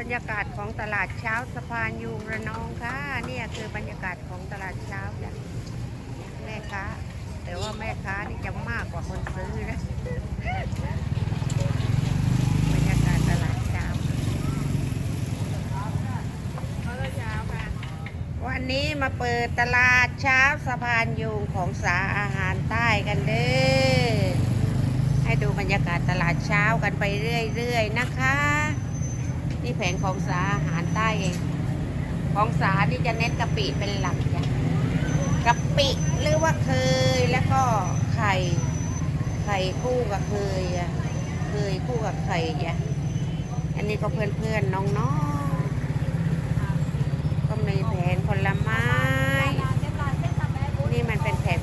บรรยากาศของตลาดเช้าสะพานยูงระนองค่ะเนี่ยคือบรรยากาศของตลาดเช้าจ้ะแม่ค้าแต่ว่าแม่ค้านี่จะมากกว่าคนซื้อนะบรรยากาศตลาดเช้าวันนี้มาเปิดตลาดเช้าสะพานยูงของสาอาหารใต้กันเด้อให้ดูบรรยากาศตลาดเช้ากันไปเรื่อยๆนะคะ นี่แผงของสาอาหารใต้เอง ของสานี่จะเน้นกะปิเป็นหลักจ้ะกะปิหรือว่าเคยแล้วก็ไข่ ไข่คู่กับเคยอะเคยคู่กับไข่จ้ะอันนี้ก็เพื่อนๆน้องๆก็มีแผงผลไม้ นี่มันเป็นแผง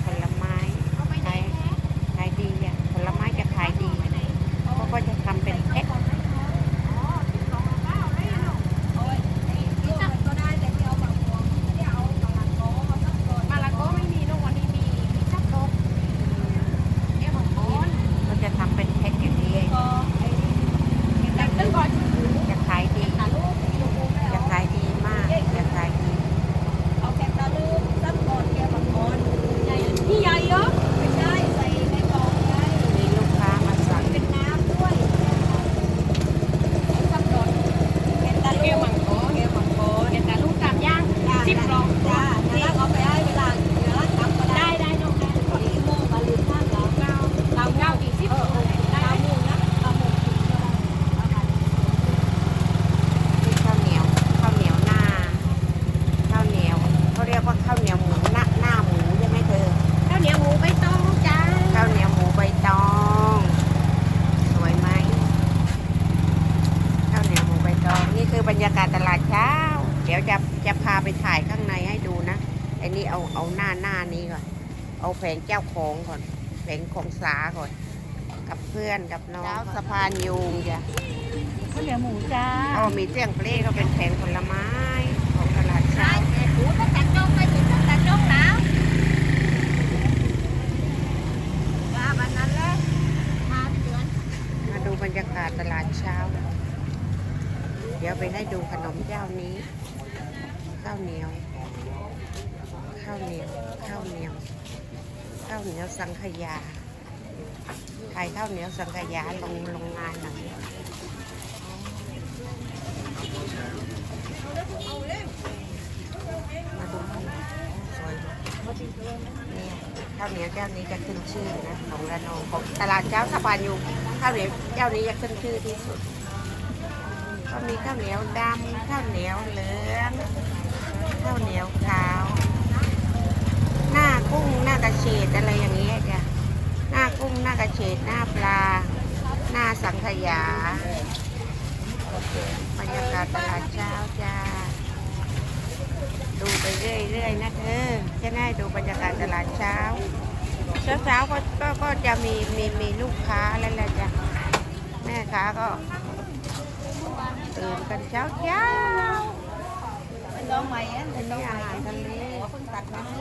Pronto. าเอาหน้าหน้านี้ก่อน เอาแผงเจ้าของก่อน แผงของสาก่อน กับเพื่อนกับน้องสะพานยูงจ้ะข้าวเหนียวหมูจ้าก็มีเสี่ยงเพลก็เป็นแผงผลไม้ของตลาดเช้าใช่หมูต้องตัดจงไปถึงต้องตัดจงแล้วว่าวันนั้นแหละทานเดือนมาดูบรรยากาศตลาดเช้า เดี๋ยวไปให้ดูขนมเจ้านี้ ข้าวเหนียว ข้าวเหนียว ข้าวเหนียว ข้าวเหนียวสังขยา ขายข้าวเหนียวสังขยาลงโรงงานหน่อยมาดูสวยนี่ข้าวเหนียวเจ้านี้จะขึ้นชื่อนะของระนองของตลาดเช้าสะพานอยู่ข้าวเหนียวเจ้านี้จะขึ้นชื่อที่สุดก็มีข้าวเหนียวดำข้าวเหนียวเหลือง ข้าวเหนียวขาว หน้ากุ้งหน้ากระเฉดอะไรอย่างเงี้ยจ้ะหน้ากุ้งหน้ากระเฉดหน้าปลา หน้าสังขยาบรรยากาศตลาดเช้าจ้าดูไปเรื่อยๆนะเธอจะได้ดูบรรยากาศตลาดเช้าเช้าๆก็ก็ก็จะมีมีมีลูกค้าแล้วแหละจ้ะแม่ค้าก็ตื่นกันเช้าเช้า เป็นน้องใหม่อะๆเป็นนี่อาหารทะเลเพิ่งตัดมาให้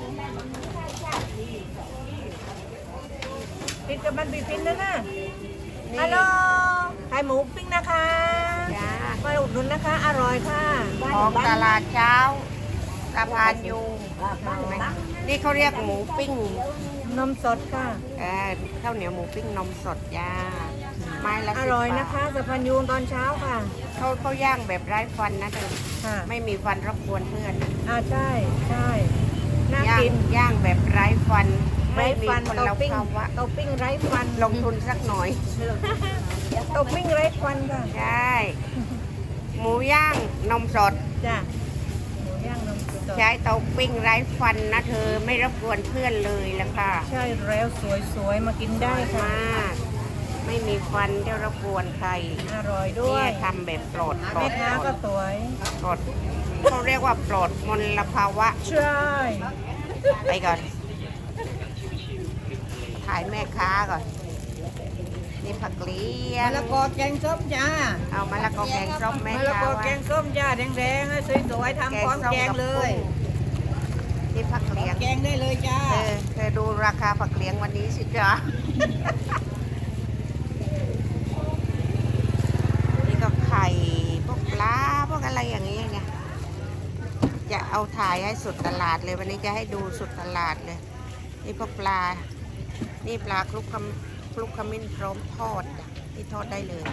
ปิดกับมันปิดปินนะนะนี่ฮัลโหลขายหมูปิ้งนะคะมาอุดหนุนนะคะ อร่อยค่ะ ของตลาดเช้าสะพานยูนี่เขาเรียกหมูปิ้งนมสดค่ะเออข้าวเหนียวหมูปิ้งนมสดจ้าไม้ละอร่อยนะคะสะพานยูนตอนเช้าค่ะเขาเขาย่างแบบไร้ฟันนะเธอ ค่ะไม่มีฟันรบกวนเพื่อนอ่าใช่ใช่น่าย่างกิน ย่างแบบไร้ฟันไร้ไม่มีฟันคนเตาเราปิ้งภาวะเตาปิ้งไร้ฟันลงทุนสักหน่อยเตาปิ้งไร้ฟันค่ะใช่หมูย่างนมสดจ้ะหมูย่างนมสดใช้เตาปิ้งไร้ฟันนะเธอไม่รบกวนเพื่อนเลยแล้วค่ะ ใช่แล้วสวยๆมากินได้ค่ะ มากไม่มีฟันที่รบกวนใครอร่อยด้วเนี่ยยทำแบบปลอดปลแม่อดค้าปลก็อดสวย ปลอดเขาเรียกว่าปลอดมลภาวะ ใช่ ไปก่อนถ่ายแม่ค้าก่อน นี่ผักเลี้ยมะงละกอแกงส้มจ้าเอามะละกอแกงส้มแม่มะละค้ากอว่าแกงส้มจ้าแดงๆให้สวยๆทำพร้อมแกงเลย นี่ผักเลี้ยงแกงได้เลยจ้าเออเธอดูราคาผักเลี้ยงวันนี้สิจ๊ะ นี่ก็ไข่พวกปลาพวกเอาถ่ายให้สุดตลาดเลยวันนี้จะให้ดูสุดตลาดเลย นี่พวกปลา นี่ปลาคลุกคำคลุกขมิ้นพร้อมทอดที่ทอดได้เลย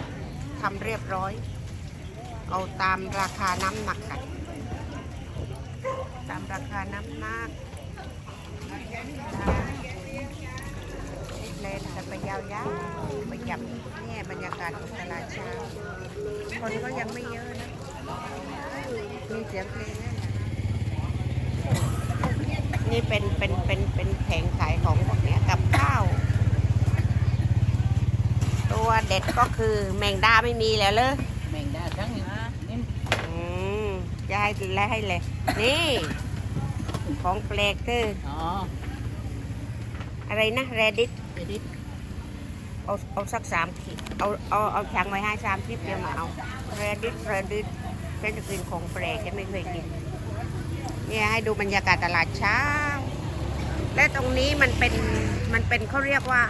ทำเรียบร้อย เอาตามราคาน้ำหนักกันตามราคาน้ำหนักเลนกันไปยาวๆไปจับเนี่ยบรรยากาศของตลาดเช้าคนก็ยังไม่เยอะ มีเสียงเพลงนั่นแหละนี่เป็นเป็นเป็นเป็นแผงขายของพวกเนี้ยกับข้าว ตัวเด็ดก็คือแมงดาไม่มีแล้วเลยแมงดาทั้งนี้นี่อืมจะให้กินแล้วให้เลย นี่ ของแปลกคือ อ๋ออะไรนะแรดิตเดี๋ยวดิเอาเอาสักสามขีดเอาเอาเอาช้างไว้ให้สามขีดเดียวมาเอาแรดิตแรดิต ฉันจะกินของแปลกฉันไม่เคยกินเนี่ยให้ดูบรรยากาศตลาดเช้า และตรงนี้มันเป็นมันเป็นเขาเรียกว่า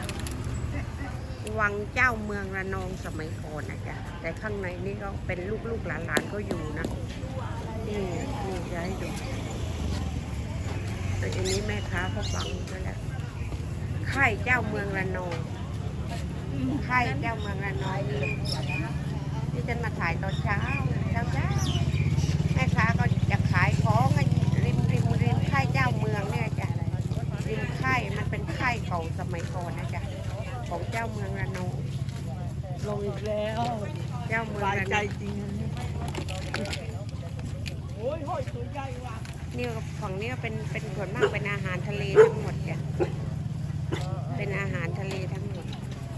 วังเจ้าเมืองระนองสมัยก่อนนะจ๊ะแต่ข้างในนี่ก็เป็นลูกลูกๆหลานๆก็อยู่นะนี่นี่จะให้ดูแต่อันนี้แม่ค้าเขาฟังไปแล้วค่ายเจ้าเมืองระนองค่ายเจ้าเมืองระนองนี่ฉันมาถ่ายตอนเช้า เช้าเช้าแม่ค้าก็จะขายของกันริมริมริมค่ายเจ้าเมืองเนี่ยจ้ะริมค่ายมันเป็นค่ายเก่าสมัยก่อนนะจ๊ะของเจ้าเมืองระนองลงอีกแล้วเจ้าเมืองสบายระใจนองจริงโอ้ยห้อยตัวใหญ่ว่ะนี่ก็ฝั่งนี้ก็เป็นเป็นส่วนมากเป็นอาหารทะเลทั้งหมดจ้ะเป็นอาหารทะเลทั้งหมด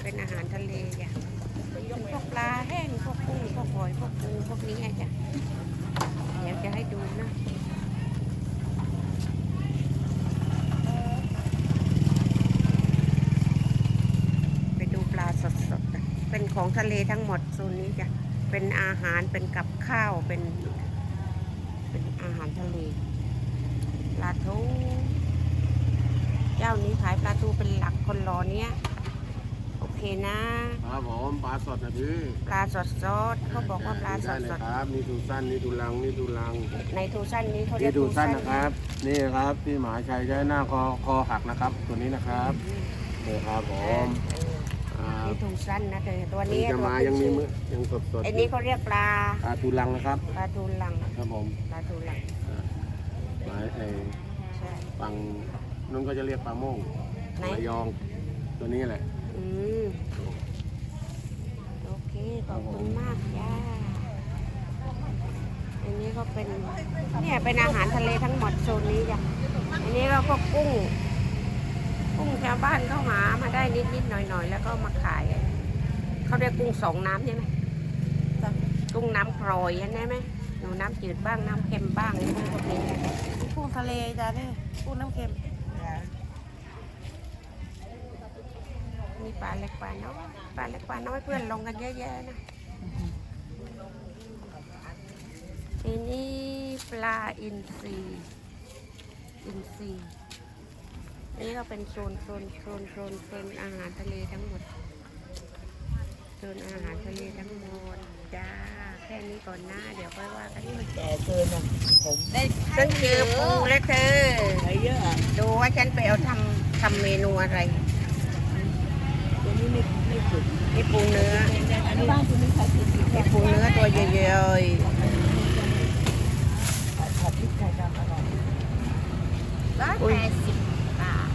เป็นอาหารทะเลจ้ะเป็นพวกปลาแห้งพวกกุ้งพวกหอยพ วกนี้อะจ้ะเดี๋ยวจะให้ดูนะไปดูปลาสดๆจ้ะเป็นของทะเลทั้งหมดโซนนี้จ้ะเป็นอาหารเป็นกับข้าวเป็น เป็นอาหารทะเลปลาทูเจ้านี้ขายปลาทูเป็นหลักคนรอเนี้ยโอ เคนะ ครับผมปลาสดนะพี่ปลาสดสดๆเขาบอกว่าปลาสได้ดเลสยดครับนี่ดูสั้นนี่ดูลังนี่ดูลังในทูสั้นนี้เขาเรียนี่กดูทูสั้สั้นนนะครับ นี่ครับพี่หมาชัยใช้หน้าคอคอหักนะครับ ตัวนี้นะครับนี่ครับผเออมเอออ่านี่ทูสั้นนะเธอตัวนี่นี้จะมาตัวยังมีขึ้นมือยังสดสดไอ้นี้เขาเรียกปลาปลาตูลังนะครับ ปลาทูลังครับผมปลาทูลังอ่าหมายไอ้ใช่ ฝั่งนู้นก็จะเรียกปลาโม่งไหน ระยอง ตัวนี้แหละ อืมโอเค ขอบคุณมากจ้าอันนี้ก็เป็น เนี่ยเป็นอาหารทะเลทั้งหมดโซนนี้จ้ะ อันนี้ก็พวกกุ้ง กุ้งชาวบ้านเข้าหามาได้นิดนิดๆหน่อยหน่อยๆแล้วก็มาขาย เขาเรียกกุ้งสองน้ำใช่ไหมกุ้งน้ำกรอยใช่ไหมหนูน้ำจืดบ้างน้ำเค็มบ้างกุ้งพวกนี้กุ้งทะเลจ้าเนี่ยกุ้งน้ำเค็ม มีปลาเล็กปลาน้อยปลาเล็กปลาน้อยเพื่อนลงกันเยอะแยะนะทีนี้ปลาอินทรีอินทรีนี่ก็เป็นโซนโซนโซนโซนโซนอาหารทะเลทั้งหมดโซนอาหารทะเลทั้งหมดจ้าแค่นี้ก่อนหน้าเดี๋ยวค่อยว่ากันแก่เกินอะผมได้ฉันเจอปูแล้วเธอใช้เยอะอะดูว่าฉันไปเอาทำทำเมนูอะไรตัว นี้ไม่ไม่สุดนี่ปูเนื้ออันนี้บ้านคุณไม่ใช้สุดนี่ปูเนื้อตัวใหญ่ผัดพริกไทยดำอร่อยร้อยแปดสิบบาท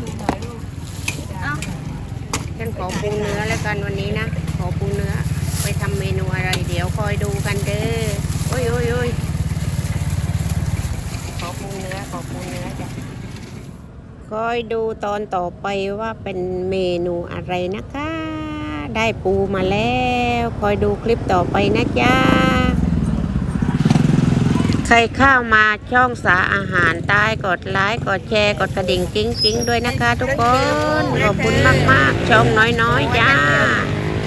ดูหน่อยลูกเอ้าเอ้าฉันขอปูเนื้อแล้วกันวันนี้นะ ขอปูเนื้อ ไปทำเมนูอะไรเดี๋ยวคอยดูกันเด้อโอ้ยโอ้ยโอ้ยขอปูเนื้อขอปูเนื้อขอปูเนื้อจ้ะค อยดูตอนต่อไปว่าเป็นเมนูอะไรนะคะ ได้ปูมาแล้ว คอยดูคลิปต่อไปนะจ๊ะใครเข้ามาช่องสาอาหารใต้กดไลค์กดแชร์กดกระดิ่งกิ้งกิ้งด้วยนะคะ ทุกคนขอบคุณมากมากๆช่องน้อยๆจ้า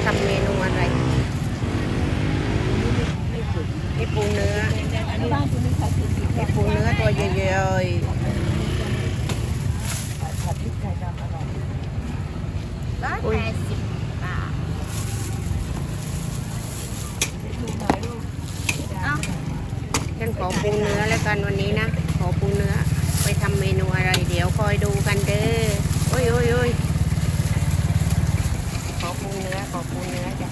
ทำเมนูอะไรไม่สุดนี่ปูเนื้อไม่ใช้ปูเนื้อตัวใหญ่ผัดพริกไทยดำอร่อย ๆ ร้อยแปดสิบบาทดูหน่อยลูกเอ้าเขอปูเนื้อแล้วกันวันนี้นะ ขอปูเนื้อ ไปทำเมนูอะไรเดี๋ยวคอยดูกันเด้อ โอ้ยโอ้ยโอ้ยขอปูเนื้อ ขอปูเนื้อจ้ะ